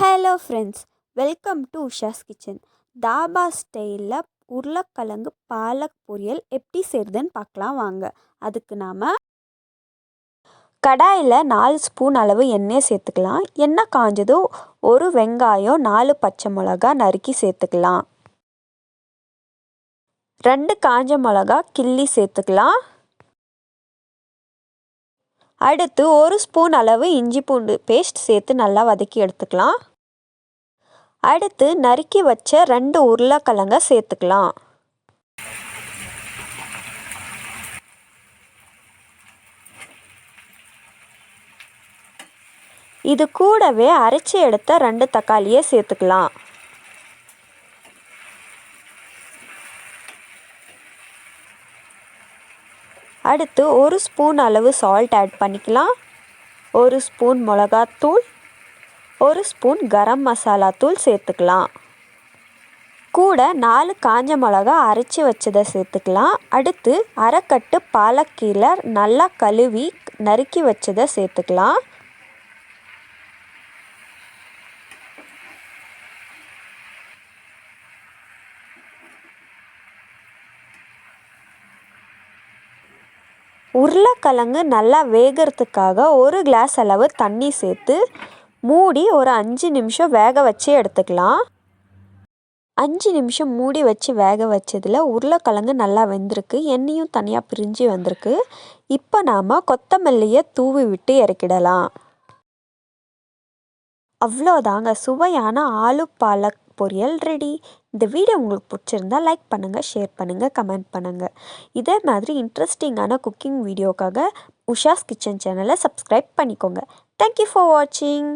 Hello friends welcome to Usha's kitchen dhaba ஸ்டைலில் உருளைக்கிழங்கு பாலக் பொரியல் எப்படி செய்யுதுன்னு பார்க்கலாம் வாங்க. அதுக்கு நாம் கடாயில் நாலு ஸ்பூன் அளவு எண்ணெய் சேர்த்துக்கலாம். எண்ணெய் காஞ்சதும் ஒரு வெங்காயம் நாலு பச்சை மிளகா நறுக்கி சேர்த்துக்கலாம். ரெண்டு காஞ்ச மிளகா கிள்ளி சேர்த்துக்கலாம். அடுத்து ஒரு ஸ்பூன் அளவு இஞ்சி பூண்டு பேஸ்ட் சேர்த்து நல்லா வதக்கி எடுத்துக்கலாம். அடுத்து நறுக்கி வச்ச ரெண்டு உருளைக்கிழங்க சேர்த்துக்கலாம். இது கூடவே அரைச்சி எடுத்த ரெண்டு தக்காளியை சேர்த்துக்கலாம். அடுத்து ஒரு ஸ்பூன் அளவு சால்ட் ஆட் பண்ணிக்கலாம். ஒரு ஸ்பூன் மிளகாத்தூள் ஒரு ஸ்பூன் கரம் மசாலா தூள் சேர்த்துக்கலாம். கூட நாலு காஞ்ச மிளகா அரைச்சி வச்சதை சேர்த்துக்கலாம். அடுத்து அரைக்கட்டு பாலக்கீரை நல்லா கழுவி நறுக்கி வச்சதை சேர்த்துக்கலாம். உருளைக்கிழங்கு நல்லா வேகிறதுக்காக ஒரு கிளாஸ் அளவு தண்ணி சேர்த்து மூடி ஒரு அஞ்சு நிமிஷம் வேக வச்சு எடுத்துக்கலாம். அஞ்சு நிமிஷம் மூடி வச்சு வேக வச்சதில் உருளைக்கிழங்கு நல்லா வெந்திருக்கு. எண்ணெயும் தனியாக பிரிஞ்சு வந்திருக்கு. இப்போ நாம் கொத்தமல்லியை தூவி விட்டு இறக்கிடலாம். அவ்வளோதாங்க. சுவையான ஆலு பாலக் பொரியல் ரெடி இந்த வீடியோ உங்களுக்கு பிடிச்சிருந்தா லைக் பண்ணுங்கள் ஷேர் பண்ணுங்கள் கமெண்ட் பண்ணுங்கள் இதே மாதிரி இன்ட்ரெஸ்டிங்கான குக்கிங் வீடியோக்காக உஷாஸ் கிச்சன் சேனலை சப்ஸ்கிரைப் பண்ணிக்கோங்க. தேங்க்யூ ஃபார் வாட்சிங்